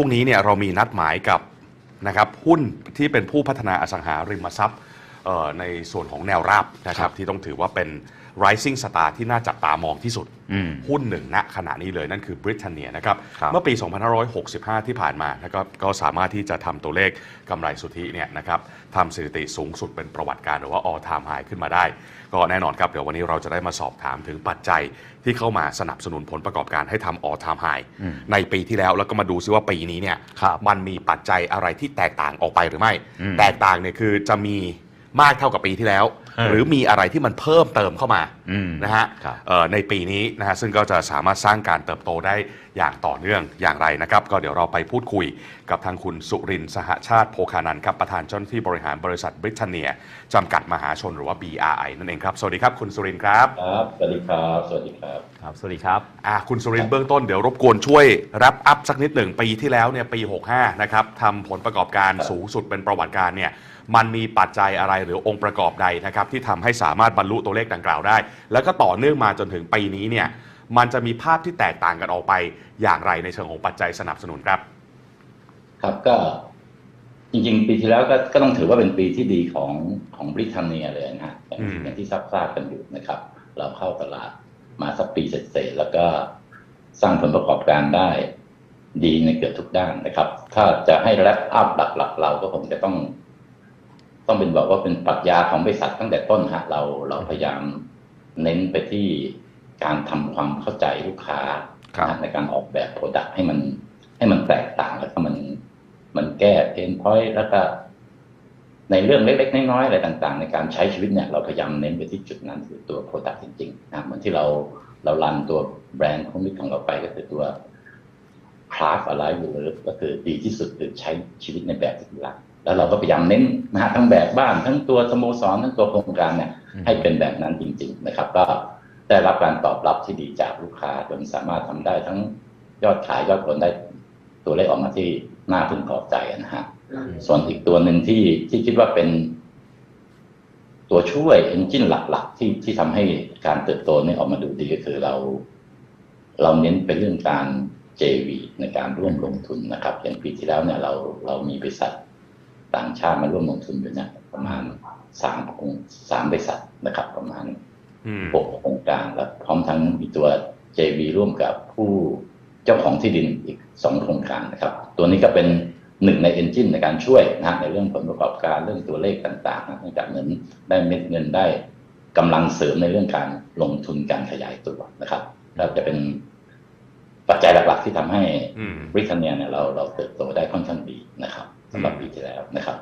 ช่วงนี้เนี่ยเรามีนัดหมายกับนะครับหุ้นที่เป็นผู้พัฒนาอสังหาริมทรัพย์ ในส่วนของแนวราบนะครับที่ต้องถือว่าเป็น rising star ที่น่าจับตามองที่สุดอืมหุ้นหนึ่งณขณะนี้เลยนั่นคือบริ t เนียนะครับครับเมื่อปี 2565 ที่ผ่านมานะครับก็สามารถที่จะทำตัวเลขกำไรสุทธิเนี่ยนะครับทำสถิติสูงสุดเป็นประวัติการหรือว่า all time high ขึ้นมาได้ ก็แน่นอนครับเดี๋ยววันนี้เราจะได้มาสอบถามถึงปัจจัยที่เข้ามาสนับสนุนผลประกอบการให้ทำ all time high อืมในปีที่แล้วแล้วก็มาดูซิว่าปีนี้เนี่ยครับมันมีปัจจัยอะไรที่แตกต่างออกไปหรือไม่อืมแตกต่างเนี่ยคือจะมี มากเท่ากับปีที่แล้ว เออหรือมีอะไรที่มันเพิ่มเติมเข้ามาอืมนะฮะครับ เอ่อในปีนี้นะฮะซึ่งก็จะสามารถสร้างการเติบโตได้อย่างต่อเนื่องอย่างไรนะครับ ก็เดี๋ยวเราไปพูดคุย กับทางคุณสุรินทร์สหชาติโภคานันท์ครับประธานเจ้าหน้าที่บริหารบริษัทบริ t เนียจำกัดมหาชนหรือว่า BRI นั่นเองครับ สวัสดีครับคุณสุรินทร์ครับครับ สวัสดีครับ สวัสดีครับครับ สวัสดีครับอ่าคุณสุรินทร์เบื้องต้นเดี๋ยวรบกวนช่วยรับอัพสักนิดหนึ่งปีที่แล้วเนี่ยปี 65 นะครับทำผลประกอบการครับสูงสุดเป็นประวัติการเนี่ยมันมีปัจจัยอะไรหรือองค์ประกอบใดนะครับที่ทำให้สามารถบรรลุตัวเลขดังกล่าวได้ แล้วก็ต่อเนื่องมาจนถึงปีนี้เนี่ยมันจะมีภาพที่แตกต่างกันออกไปอย่างไรในเชิงของปัจจัยสนับสนุนครับ ครับก็จริงๆ ปีที่แล้วก็ก็ต้องถือว่าเป็นปีที่ดีของของบริเตนเนียเลยนะฮะอย่างอืมอย่างที่ทราบทราบกันอยู่นะครับ เราเข้าตลาดมาสักปีเสร็จๆแล้วก็สร้างผลประกอบการได้ดีในเกือบทุกด้านนะครับ ถ้าจะให้แรปอัพหลักๆ เราก็คงจะต้อง ต้องเป็นบอกว่าเป็นปรัชญาของบริษัทตั้งแต่ต้นฮะเราเราพยายามเน้นไปที่การทำความเข้าใจลูกค้าครับนะฮะในการออกแบบโปรดักต์ให้มันให้มันแตกต่างแล้วก็มัน มันแก้เพนพอยต์แล้วก็ ในเรื่องเล็ก ๆ น้อยๆอะไรต่าง ๆ ในการใช้ชีวิตเนี่ย เราพยายามเน้นไปที่จุดนั้นคือตัวโปรดักต์จริงๆนะเหมือนที่เราเรารันตัวแบรนด์ของมิตของเราไปก็คือตัวคลาสอะไรอยู่ก็คือดีที่สุดคือใช้ชีวิตในแบบที่รักแล้วเราก็พยายามเน้นนะฮะทั้งแบบบ้าน ทั้งตัวสโมสรทั้งตัวโครงการเนี่ยอืมให้เป็นแบบนั้นจริง ๆ นะครับ ก็ได้รับการตอบรับที่ดีจากลูกค้าจนสามารถทำได้ทั้งยอดขายยอดผลได้ตัวเลขออกมาที่ น่าพึงพอใจนะฮะส่วนอีกตัวหนึ่งที่ที่คิดว่าเป็นตัวช่วย e n นจินหลัก ๆ ที่ที่ทำให้การเติบโตเนี่ยออกมาดูดีก็คือเรา เราเน้นเป็นเรื่องการ JV ในการร่วมลงทุนนะครับ อย่างปีที่แล้วเนี่ยเราเรามีบริษัทต่างชาติมาร่วมลงทุนอยู่เนี่ยประมาณสามองค์สามบริษัทนะครับ ประมาณอืมหกโครงการแล้วพร้อมทั้งมีตัว JV ร่วมกับผู้เจ้าของที่ดินอีกสองโครงการนะครับ ตัวนี้ก็เป็นหนึ่งในเอนจินในการช่วยนะในเรื่องผลประกอบการเรื่องตัวเลขต่างๆนะเนื่องจากเงินได้เม็ดเงินได้กำลังเสริมในเรื่องการลงทุนการขยายตัวนะครับแล้วจะเป็นปัจจัยหลักๆที่ทำให้อืมบริเตนเนียเนี่ยเราเราเติบโตได้ค่อนข้างดีนะครับสำหรับอืมปีที่แล้วนะครับ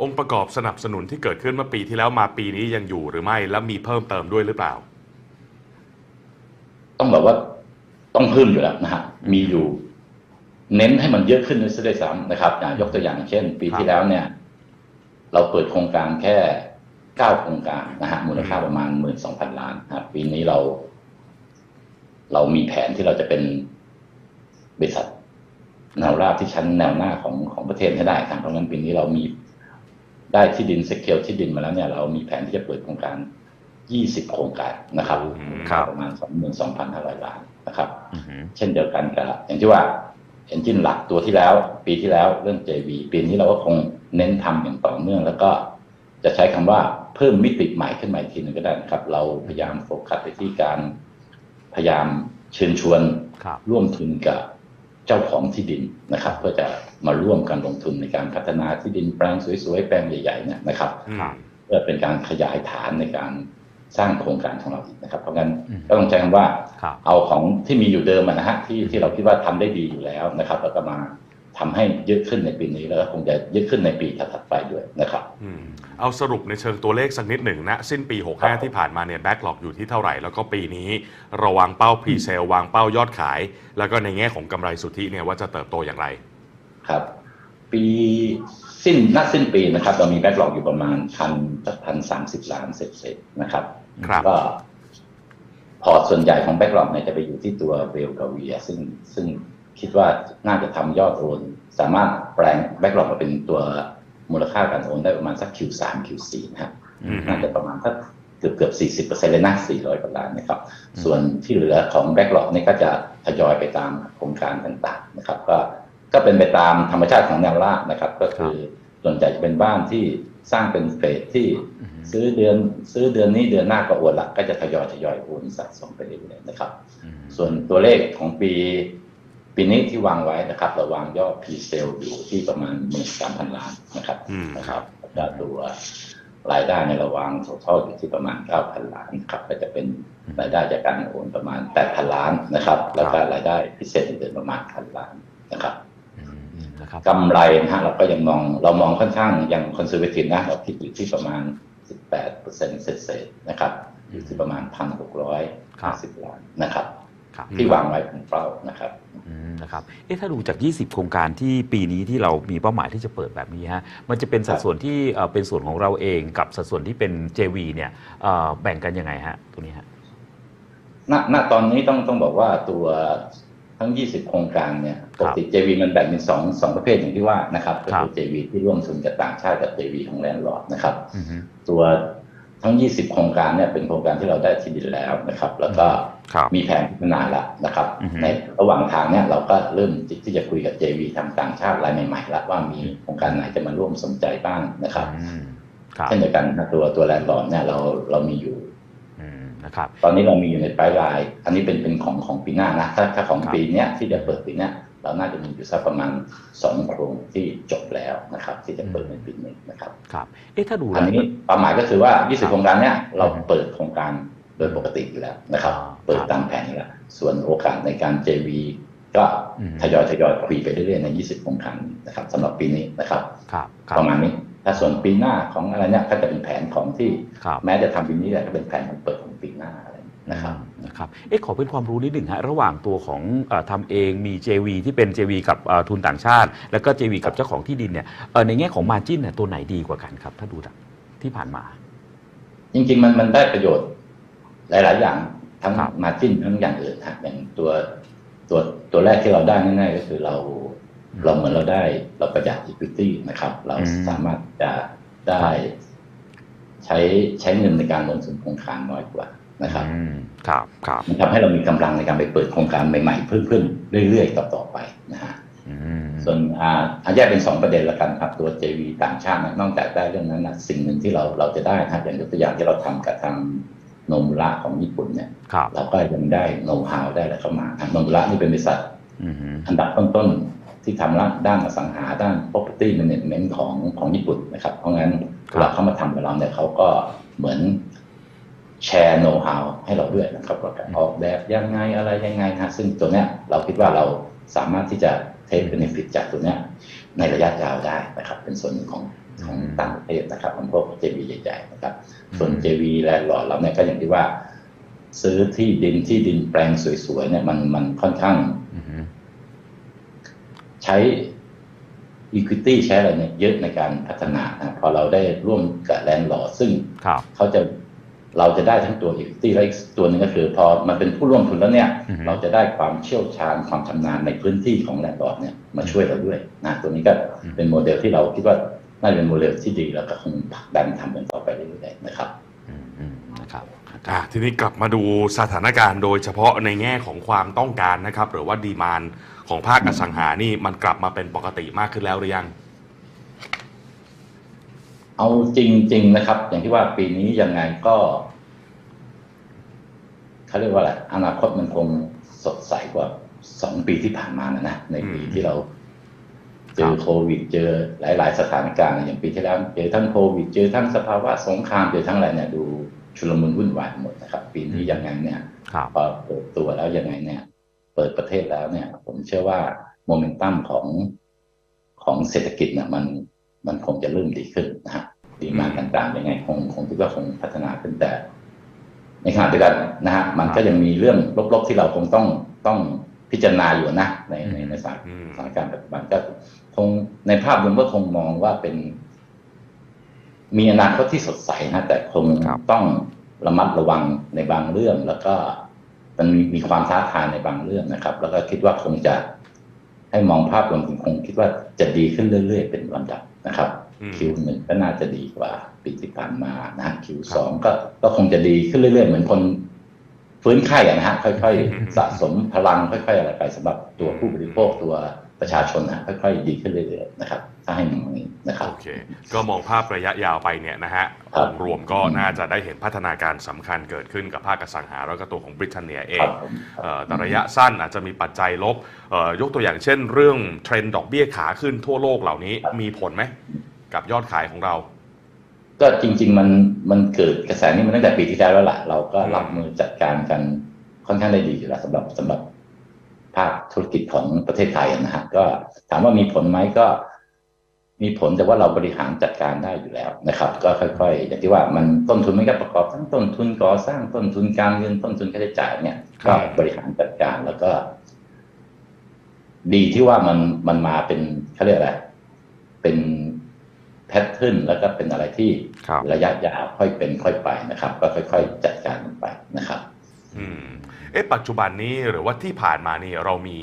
องค์ประกอบสนับสนุนที่เกิดขึ้นเมื่อปีที่แล้วมาปีนี้ยังอยู่หรือไม่และมีเพิ่มเติมด้วยหรือเปล่า ต้องบอกว่าต้องเพิ่มอยู่แล้วนะฮะมีอยู่ เน้นให้มันเยอะขึ้นด้วยซ้ำนะครับอะยกตัวอย่างเช่น ปีครับที่แล้วเนี่ย เราเปิดโครงการแค่เก้าโครงการนะฮะมูลค่าประมาณหมื่นสองพันล้านนะครับปีนี้เรา เรามีแผนที่เราจะเป็นบริษัทแนวราบที่ชั้นแนวหน้าของของประเทศให้ได้ครับเพราะงั้นปีนี้เรามีได้ที่ดินสเกลที่ดินมาแล้วเนี่ย เรามีแผนที่จะเปิดโครงการยี่สิบโครงการนะครับอืมครับประมาณสองหมื่นสองพันห้าร้อยล้านนะครับอือหือเช่นเดียวกันกับอย่างที่ว่า เอนจินหลักตัวที่แล้ว ปีที่แล้วเรื่อง JV ปีนี้เราก็คงเน้นทำอย่างต่อเนื่อง แล้วก็จะใช้คำว่าเพิ่มมิติใหม่ขึ้นมาอีกทีหนึงก็ได้นะครับ เราพยายามโฟกัสไปที่การพยายามเชิญชวนครับร่วมทุนกับเจ้าของที่ดินนะครับ เพื่อจะมาร่วมกันลงทุนในการพัฒนาที่ดินแปลงสวยๆแปลงใหญ่ๆเนี่ยนะครับอืมเพื่อเป็นการขยายฐานในการ สร้างโครงการของเราอีกนะครับ เพราะงั้นอืมก็ต้องใช้คำว่าครับเอาของที่มีอยู่เดิมอะนะฮะที่ที่เราคิดว่าทำได้ดีอยู่แล้วนะครับ แล้วก็มาทำให้เยอะขึ้นในปีนี้แล้วก็คงจะเยอะขึ้นในปีถัดๆไปด้วยนะครับอืมเอาสรุปในเชิงตัวเลขสักนิดหนึ่งนะสิ้นปีครับ65 ที่ผ่านมาเนี่ยแบ็กหลอกอยู่ที่เท่าไหร่ แล้วก็ปีนี้เระวางเป้าพรีเซลวางเป้ายอดขาย แล้วก็ในแง่ของกำไรสุทธิเนี่ยว่าจะเติบโตอย่างไร ครับ ปีสิ้นนัดสิ้นปีนะครับเรามีแบ็กหลอกอยู่ประมาณพันพันสามสิบล้านเศษๆนะครับ ครับก็พอร์ตส่วนใหญ่ของแบ็กหลอกเนี่ยจะไปอยู่ที่ตัวเบลกาเวีย ซึ่งซึ่งคิดว่าน่าจะทำยอดโอน สามารถแปลงแบ็กหลอกมาเป็นตัวมูลค่าการโอนได้ประมาณสัก Q3 Q4 นะครับอืมน่าจะประมาณสักเกือบเกือบสี่สิบเปอร์เซ็นต์เลยนะสี่ร้อยกว่าล้านนะครับ ส่วนที่เหลือของแบ็กหลอกนี่ก็จะทยอยไปตามโครงการต่างๆนะครับ ก็ก็เป็นไปตามธรรมชาติของแนวราบนะครับ ก็คือส่วนใหญ่จะเป็นบ้านที่ สร้างเป็นเฟสที่อืมซื้อเดือนซื้อเดือนนี้เดือนหน้าก็โอนละก็จะทยอยทยอยโอนสะสมไปเรื่อยๆนะครับอืมส่วนตัวเลขของปีปีนี้ที่วางไว้นะครับเราวางยอดพีเซลอยู่ที่ประมาณหมื่นสามพันล้านนะครับอืมนะครับแล้วตัวรายได้ในระวางโททอยู่ที่ประมาณเก้าพันล้านครับ ก็จะเป็นรายได้จากการโอนประมาณแปดพันล้านนะครับ แล้วก็รายได้พิเศษอื่นๆประมาณพันล้านนะครับ กำไรนะฮะเราก็ยังมองเรามองค่อนข้างยังคอนเซอร์เวทีฟนะเราคิดอยู่ที่ประมาณ 18เปอร์เซ็นต์เศษๆนะครับอยู่ที่ประมาณ 1,650 ล้านนะครับครับที่วางไว้เป็นเป้านะครับอืมนะครับเอ๊ะถ้าดูจาก 20 โครงการที่ปีนี้ที่เรามีเป้าหมายที่จะเปิดแบบนี้ฮะมันจะเป็นสัดส่วนที่เอ่อเป็นส่วนของเราเองกับสัดส่วนที่เป็น JV เนี่ยเอ่อแบ่งกันยังไงฮะตรงนี้ฮะณณตอนนี้ต้องต้องบอกว่าตัว ทั้ง 20 โครงการเนี่ยปกติ JV มันแบ่งเป็นสองสองประเภทอย่างที่ว่านะครับก็คือ JV ที่ร่วมทุนกับต่างชาติกับ JV ของแลนด์ลอร์ดนะครับอืมฮึตัวทั้ง 20 โครงการเนี่ยเป็นโครงการที่เราได้ที่ดินแล้วนะครับ แล้วก็ครับมีแผนพัฒนาแล้วนะครับอือฮึในระหว่างทางเนี่ยเราก็เริ่มที่จะคุยกับ JV ทางต่างชาติรายใหม่ๆแล้วว่ามีโครงการไหนจะมาร่วมสนใจบ้างนะครับอืมครับเช่นเดียวกันนะตัวตัวแลนด์ลอร์ดเนี่ยเราเรามีอยู่อืม นะครับตอนนี้เรามีอยู่ในปลายลาย อันนี้เป็นเป็นของของปีหน้านะถ้าถ้าของครับปีเนี้ยที่จะเปิดปีเนี้ยเราน่าจะมีอยู่สักประมาณสองโครงที่จบแล้วนะครับ ที่จะเปิดในปีนี้นะครับครับเอ๊ะถ้าดูอันแล้วนี้ความหมายก็คือว่าครับ20 โครงการเนี้ยเราอืมเปิดโครงการโดยปกติอยู่แล้วนะครับอ่าเปิดครับตามแผนอยู่แล้วส่วนโอกาสในการ JV ก็อืมทยอยทยอยคุยไปเรื่อยๆใน 20 โครงการนะครับสำหรับปีนี้นะครับครับครัปบระมาณนี้ ถ้าส่วนปีหน้าของอะไรเนี่ยก็จะเป็นแผนของที่ครับแม้จะทำปีนี้แต่ก็เป็นแผนของเปิดของปีหน้าอะไรนะครับนะครับเอ๊ะขอเป็นความรู้นิดหนึ่งฮะระหว่างตัวของเออทำเองมี JV ที่เป็น JV กับเอ่อทุนต่างชาติ แล้วก็ JV กับเจ้าของที่ดินเนี่ยเอ่อในแง่ของ Margin เนี่ยตัวไหนดีกว่ากันครับ ถ้าดูจากที่ผ่านมา จริง ๆ มันมันได้ประโยชน์ หลาย ๆ อย่างทั้งครับมาจิ้นทั้งอย่างอื่นฮะอย่างตัวตัวตัวแรกที่เราได้แน่ๆก็คือเราอืม เราเหมือนเราได้เราประหยัด equity นะครับ เราอืมสามารถจะได้ใช้ใช้เงินในการลงทุนโครงการน้อยกว่านะครับอืมครับครับมันทำให้เรามีกำลังในการไปเปิดโครงการใหม่ ๆ เพิ่มๆเรื่อยๆต่อๆไปนะฮะอืมส่วนอ่าอันแยกเป็นสองประเด็นละกันครับตัว JV ต่างชาตินะนอกจากได้เรื่องนั้นนะสิ่งหนึ่งที่เราเราจะได้นะครับอย่างยกตัวอย่างที่เราทำกับทางโนมุระของญี่ปุ่นเนี่ยครับเราก็ยังได้โน้ตฮาวได้อะไรเข้ามาทางโนมุระนี่เป็นบริษัทอืมฮึอันดับต้นๆ ที่ทำด้านอสังหาด้าน property management ของของญี่ปุ่นนะครับ เพราะงั้นเวลาเขามาทำกับเราเนี่ยเขาก็เหมือนแชร์โน้ตฮาวให้เราด้วยนะครับว่าการออกแบบยังไงอะไรยังไงนะซึ่งตัวเนี้ยเราคิดว่าเราสามารถที่จะเทคเบนฟิตจากตัวเนี้ยในระยะยาวได้นะครับ เป็นส่วนหนึ่งของของต่างประเทศนะครับของพวก JV ใหญ่ๆนะครับ ส่วน JV แลนด์ลอร์ดเราเนี่ยก็อย่างที่ว่า ซื้อที่ดินที่ดินแปลงสวยๆเนี่ยมันมันค่อนข้างอืมฮึ ใช้ equity ใช้อะไรเนี่ยเยอะในการพัฒนานะพอเราได้ร่วมกับแลนด์ลอร์ดซึ่งครับเขาจะเราจะได้ทั้งตัว equity และอีกตัวหนึงก็คือ พอมันเป็นผู้ร่วมทุนแล้วเนี่ยอือฮึเราจะได้ความเชี่ยวชาญความชำนาญในพื้นที่ของแลนด์ลอร์ดเนี่ยมาช่วยเราด้วยนะตัวนี้ก็เป็นโมเดลที่เราคิดว่าน่าจะเป็นโมเดลที่ดีแล้วก็คงผลักดันทำกันต่อไปเรื่อยๆนะครับอืมอืมนะครับอะทีนี้กลับมาดูสถานการณ์โดยเฉพาะในแง่ของความต้องการนะครับ หรือว่าดีมาน ของภาคอสังหานี่มันกลับมาเป็นปกติมากขึ้นแล้วหรือยัง เอาจริง ๆ นะครับ อย่างที่ว่าปีนี้ยังไงก็เขาเรียกว่าอะไรอนาคตมันคงสดใสกว่าสองปีที่ผ่านมานะนะในปีอืมที่เราเจอครับโควิด เจอหลาย ๆ สถานการณ์อย่างปีที่แล้วเจอทั้งโควิด เจอทั้งสภาวะสงครามเจอทั้งอะไรเนี่ยดูชุลมุนวุ่นวายหมดนะครับ ปีนี้ยังไงเนี่ยครับพอเปิดตัวแล้วยังไงเนี่ย เปิดประเทศแล้วเนี่ย ผมเชื่อว่าโมเมนตัมของของเศรษฐกิจเนี่ยมันมันคงจะเริ่มดีขึ้นนะฮะดีมากต่างๆยังไง คงคงคิดว่าคงพัฒนาขึ้นแต่ ในขณะเดียวกันนะฮะมันก็ยังมีเรื่องลบๆที่เราคงต้องต้องพิจารณาอยู่นะ ในในในสถานอืมสถานการณ์ปัจจุบันก็คงในภาพรวมก็คงมองว่าเป็น มีอนาคตที่สดใสนะแต่คงครับต้องระมัดระวังในบางเรื่องแล้วก็ มันมีมีความท้าทายในบางเรื่องนะครับ แล้วก็คิดว่าคงจะให้มองภาพรวมคงคิดว่าจะดีขึ้นเรื่อย ๆ เป็นลำดับนะครับอืมคิวหนึ่งก็น่าจะดีกว่าปีที่ผ่านมานะฮะคิวสองก็ก็คงจะดีขึ้นเรื่อย ๆ เหมือนคนฟื้นไข้อะนะฮะค่อย ๆ สะสมพลังค่อย ๆ อะไรไปสำหรับตัวผู้บริโภคตัว ประชาชนนะค่อยๆดีขึ้นเรื่อยๆนะครับถ้าให้มองอย่างนี้นะครับโอเคก็มองภาพระยะยาวไปเนี่ยนะฮะครับรวมก็น่าจะได้เห็นพัฒนาการสำคัญเกิดขึ้นกับภาคอสังหาแล้วก็ตัวของบริเตนเนียเอครังบผมเอ่อแต่ระยะสั้นอาจจะมีปัจจัยลบเอ่อยกตัวอย่างเช่น เรื่องเทรนด์ดอกเบี้ยขาขึ้นทั่วโลกเหล่านี้มีผลไหมกับยอดขายของเราก็จริง ๆ มันมันเกิดกระแสนี้มาตั้งแต่ปีที่แล้วแล้วล่ะเราก็รับมือจัดการกันค่อนข้างได้ดีอยู่แล้วสำหรับสำหรับ ภาคธุรกิจของประเทศไทยนะฮะก็ถามว่ามีผลไหมก็มีผลแต่ว่าเราบริหารจัดการได้อยู่แล้วนะครับ ก็ค่อย ๆ อย่างที่ว่ามันต้นทุนไม่ก็ประกอบทั้งต้นทุนก่อสร้างต้นทุนการเงินต้นทุนค่าใช้จ่ายเนี่ยครัก็บบริหารจัดการแล้วก็ ดีที่ว่ามันมันมาเป็นเขาเรียกอะไรเป็นแพทเทิร์นแล้วก็เป็นอะไรที่ครับระยะยาวค่อยเป็นค่อยไปนะครับ ก็ค่อย ๆ จัดการมันไปนะครับ อืม เอ๊ะปัจจุบันนี้หรือว่าที่ผ่านมานี่เรามี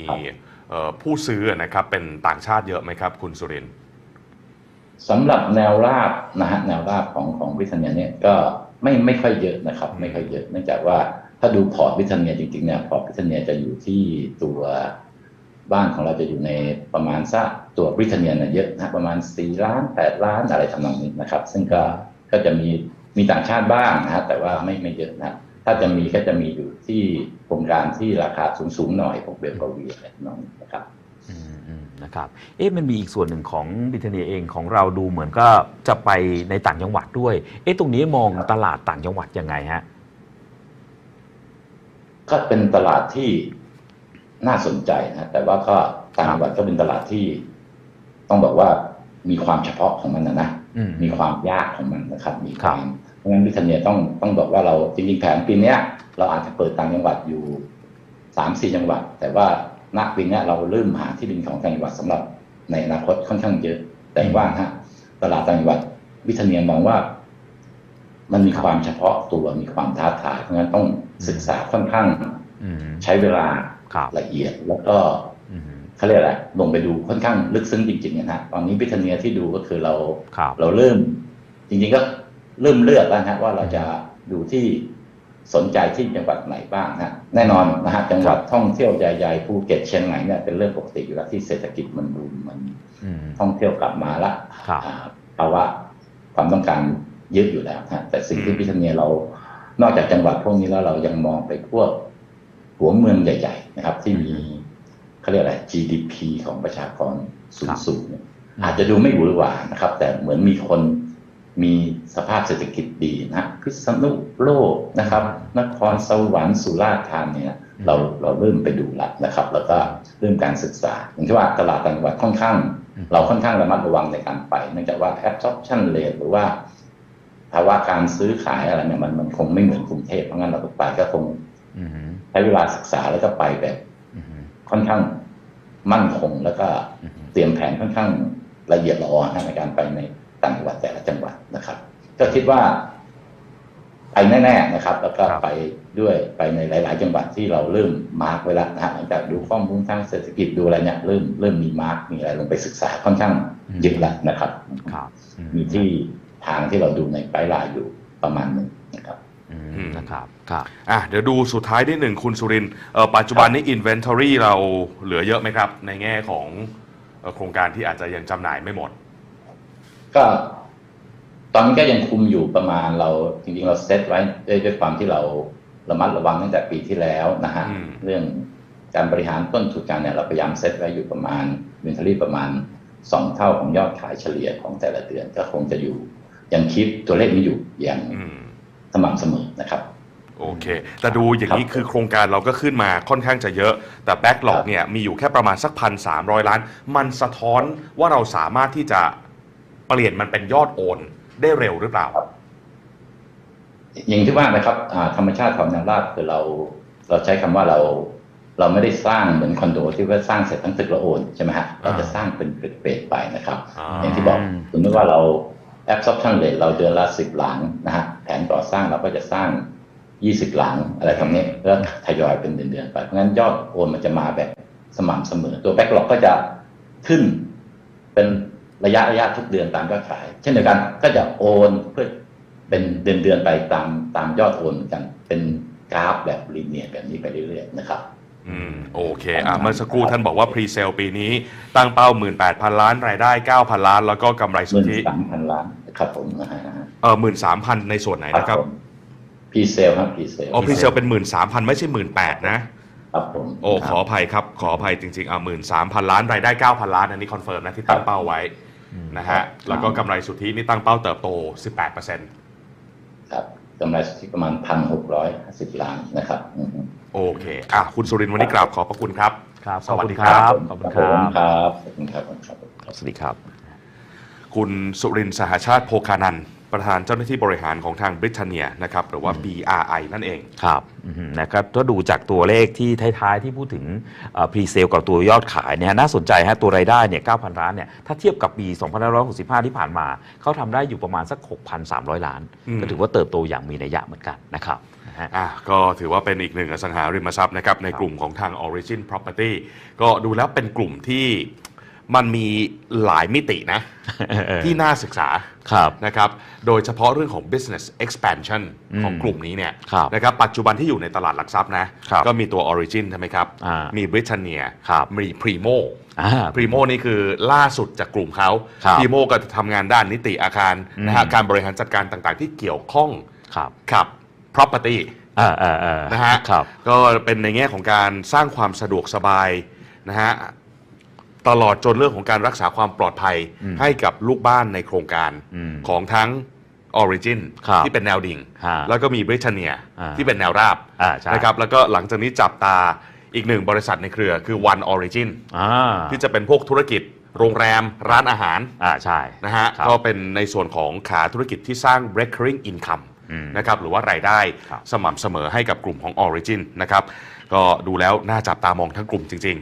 เอ่อผู้ซื้อนะครับเป็นต่างชาติเยอะไหมครับ คุณสุรินทร์สำหรับแนวราบนะฮะแนวราบของของวิทเนียเนี่ยก็ไม่ไม่ค่อยเยอะนะครับ ไม่ค่อยเยอะเนื่องจากว่าถ้าดูพอร์ตวิทเนียจริงๆเนี่ยพอร์ตวิทเนียจะอยู่ที่ตัวบ้านของเราจะอยู่ในประมาณสักตัวบริเทเนียเนี่ยเยอะนะประมาณ 4 ล้าน 8 ล้านอะไรทำนองนี้นะครับ ซึ่งก็ก็จะมีมีต่างชาติบ้างนะฮะแต่ว่าไม่ไม่เยอะนะ ถ้าจะมีก็จะมีอยู่ที่โครงการที่ราคาสูงๆหน่อยพวกเบลกวีอะไรทำนองนี้นะครับอืมอืมนะครับ เอ๊ะมันมีอีกส่วนหนึ่งของบิทเนียเองของเราดูเหมือนก็จะไปในต่างจังหวัดด้วย เอ๊ะตรงนี้มองตลาดต่างจังหวัดยังไงฮะก็เป็นตลาดที่น่าสนใจนะแต่ว่าก็ต่างจังหวัดก็เป็นตลาดที่ ต้องบอกว่ามีความเฉพาะของมันนะนะอืมมีความยากของมันนะครับ มีคครับวาม เพราะงั้นวิทยาเนียต้องต้องบอกว่าเราจริงๆแผนปีเนี้ยเราอาจจะเปิดต่างจังหวัดอยู่สามสี่จังหวัด แต่ว่าณปีเนี้ยเราเริ่มหาที่ดินของต่างจังหวัดสำหรับในอนาคตค่อนข้างเยอะ แต่ว่าฮะตลาดต่างจังหวัดวิทยาเนียมองว่า มันมีความเฉพาะตัวมีความท้าทายเพราะงั้นต้องศึกษาค่อนข้างอืมใช้เวลาครับละเอียดแล้วก็อืมเขาเรียกอะไรลงไปดูค่อนข้างลึกซึ้งจริงๆนะฮะตอนนี้วิทเนียที่ดูก็คือเราครับเราเริ่ม จริงๆก็ เริ่มเลือกแล้วนะฮะว่าเราจะดูที่สนใจที่จังหวัดไหนบ้างนะฮะแน่นอนนะฮะจังหวัดท่องเที่ยวใหญ่ๆภูเก็ตเชียงใหม่เนี่ยเป็นเรื่องปกติอยู่แล้วที่เศรษฐกิจมันบูมมันอืมท่องเที่ยวกลับมาละครับอ่าภาวะความต้องการเยอะอยู่แล้วนะฮะแต่สิ่งที่พิทเนียเรา นอกจากจังหวัดพวกนี้แล้วเรายังมองไปพวกหัวเมืองใหญ่ ๆ นะครับ ที่มีเขาเรียกอะไร GDP ของประชากรสูงๆเนี่ยอาจจะดูไม่หวือหวานะครับ แต่เหมือนมีคน มีสภาพเศรษฐกิจดีนะพิษณุโลกนะครับ นครสวรรค์สุราษฎร์ธานีเนี่ยเราเราเริ่มไปดูแล้วนะครับ แล้วก็เริ่มการศึกษาอย่างที่ว่าตลาดต่างจังหวัดค่อนข้างอืมเราค่อนข้างระมัดระวังในการไปเนื่องจากว่า absorption rate หรือว่าภาวะการซื้อขายอะไรเนี่ยมันมันคงไม่เหมือนกรุงเทพเพราะงั้นเราไปก็คงอืมใช้เวลาศึกษาแล้วก็ไปแบบอืมค่อนข้างมั่นคงแล้วก็อืมเตรียมแผนค่อนข้างละเอียดละออนะในการไปใน ต่างจังหวัดแต่ละจังหวัดนะครับ ก็คิดว่าไปแน่ๆนะครับ แล้วก็ครับไปด้วยไปในหลาย ๆ จังหวัดที่เราเริ่มมาร์กไว้แล้วนะฮะหลังจากดูข้อมูลทางเศรษฐกิจดูอะไรเนี่ยเริ่มเริ่มมีมาร์กมีอะไรลงไปศึกษาค่อนข้างเยอะแล้วนะครับครับอืมีที่ทางที่เราดูในไกด์ไลน์อยู่ประมาณหนึ่งนะครับอืมนะครับครับอะเดี๋ยวดูสุดท้ายนิดหนึ่งคุณสุรินทร์เอ่อปัจจุบันนี้ inventory เราเหลือเยอะไหมครับ ในแง่ของเอ่อโครงการที่อาจจะยังจำหน่ายไม่หมด ก็ตอนนี้ก็ยังคุมอยู่ประมาณเราจริงๆเราเซตไว้ด้วยด้วยความที่เราระมัดระวังตั้งแต่ปีที่แล้วนะฮะอืมเรื่องการบริหารต้นทุนการเนี่ยเราพยายามเซตไว้อยู่ประมาณวินทรีประมาณสองเท่าของยอดขายเฉลี่ยของแต่ละเดือนก็คงจะอยู่ยังคิดตัวเลขนี้อยู่อย่างอืมสม่ำเสมอนะครับโอเค แต่ดูอย่างนี้ครับคือโครงการเราก็ขึ้นมาค่อนข้างจะเยอะ แต่แบ็กหลอกครับเนี่ยมีอยู่แค่ประมาณสักพันสามร้อยล้าน มันสะท้อนว่าเราสามารถที่จะ เปลี่ยนมันเป็นยอดโอนได้เร็วหรือเปล่า อย่างที่ว่านะครับอ่าธรรมชาติของแนวราบคือเราเราใช้คำว่าเราเราไม่ได้สร้างเหมือนคอนโดที่ว่าสร้างเสร็จทั้งตึกแล้วโอนใช่ไหมฮะเราจะสร้างเป็นเฟสๆไปนะครับอ่าอย่างที่บอกสมมติว่าเรา absorption rate เราเดือนละสิบหลังนะฮะแผนก่อสร้างเราก็จะสร้างยี่สิบหลังอะไรทำนี้แล้วทยอยเป็นเดือนๆไป เพราะงั้นยอดโอนมันจะมาแบบสม่ำเสมอ ตัว backlog ก็จะขึ้นเป็น ระยะระยะทุกเดือนตามยอดขาย เช่นเดียวกันก็จะโอนเพื่อเป็นเดือนเดือนๆไปตามตามยอดโอนเหมือนกันเป็นกราฟแบบลีเนียแบบนี้ไปเรื่อยๆนะครับออืมโอเคอะเมื่อสักครู่ท่านบอกว่าพรีเซลปีนี้ตั้งเป้า 18,000 ล้านรายได้ 9,000 ล้าน แล้วก็กำไรหสุทมื่นธิสามพันล้านครับผมนะฮะเออ13,000 ในส่วนไหนนะครับพีเซลครับพีเซลอ๋อพรีเซลเป็น 13,000 ไม่ใช่ 18,000 นะครับผมโอ้ขออภัยครับ ขออภัยจริงๆอะ13,000 ล้านรายได้ 9,000 ล้าน อันนี้คอนเฟิร์มนะที่ตั้งเป้าไว้ นะฮะแล้วก็กำไรสุทธินี่ตั้งเป้าเติบโต 18%ครับกำไรสุทธิประมาณพันหกร้อยสิบล้านนะครับอืมโอเคอะคุณสุรินทร์วันนี้กราบขอบพระคุณครับครับสวัสดีขอบคุณครับขอบคุณคครัรับบครับขอบคุณครับขอบคุณครับ สวัสดีครับ คุณสุรินทร์สหชาติโภคานันท์ ประธานเจ้าหน้าที่บริหารของทางบริเตนเนียนะครับหรือว่า BRI นั่นเอง ครับอืมนะครับถ้าดูจากตัวเลขที่ท้ายๆที่พูดถึงพรีเซลกับตัวยอดขายเนี่ยน่าสนใจฮะตัวรายได้เนี่ย9,000 ล้านเนี่ยถ้าเทียบกับปี 2565 ที่ผ่านมา เขาทำได้อยู่ประมาณสัก 6,300 ล้าน อืม ก็ถือว่าเติบโตอย่างมีนัยยะเหมือนกันนะครับนะฮะ อะก็ถือว่าเป็นอีกหนึ่งอสังหาริมทรัพย์นะครับในกลุ่มของทาง Origin Property ก็ดูแล้วเป็นกลุ่มที่ มันมีหลายมิตินะ ที่น่าศึกษาครับนะครับ โดยเฉพาะเรื่องของ business expansion อืมของกลุ่มนี้เนี่ยครับนะครับ ปัจจุบันที่อยู่ในตลาดหลักทรัพย์นะครับก็มีตัว Origin ใช่ไหมครับอ่ามีมี Britannia ครับมี Primo อ่าพรีโมนี่คือล่าสุดจากกลุ่มเขาครับพรีโมก็จะทำงานด้านนิติอาคารนะฮะอืมการบริหารจัดการต่างๆ ที่เกี่ยวข้องครับกับ property อ่าอ่าอ่านะฮะครับก็เป็นในแง่ของการสร้างความสะดวกสบายนะฮะ ตลอดจนเรื่องของการรักษาความปลอดภัยอืมให้กับลูกบ้านในโครงการอืมของทั้ง Origin ครับที่เป็นแนวดิ่ง ฮะแล้วก็มี Britannia อ่า ที่เป็นแนวราบอ่าใช่นะครับแล้วก็หลังจากนี้จับตาอีกหนึ่งบริษัทในเครือคือ One Origin อ่าที่จะเป็นพวกธุรกิจ โรงแรมร้านอาหาร อ่าใช่ นะฮะครับก็เป็นในส่วนของขาธุรกิจที่สร้าง recurring income อืมนะครับหรือว่ารายได้ครับ สม่ำเสมอให้กับกลุ่มของ Origin นะครับก็ดูแล้วน่าจับตามองทั้งกลุ่มจริง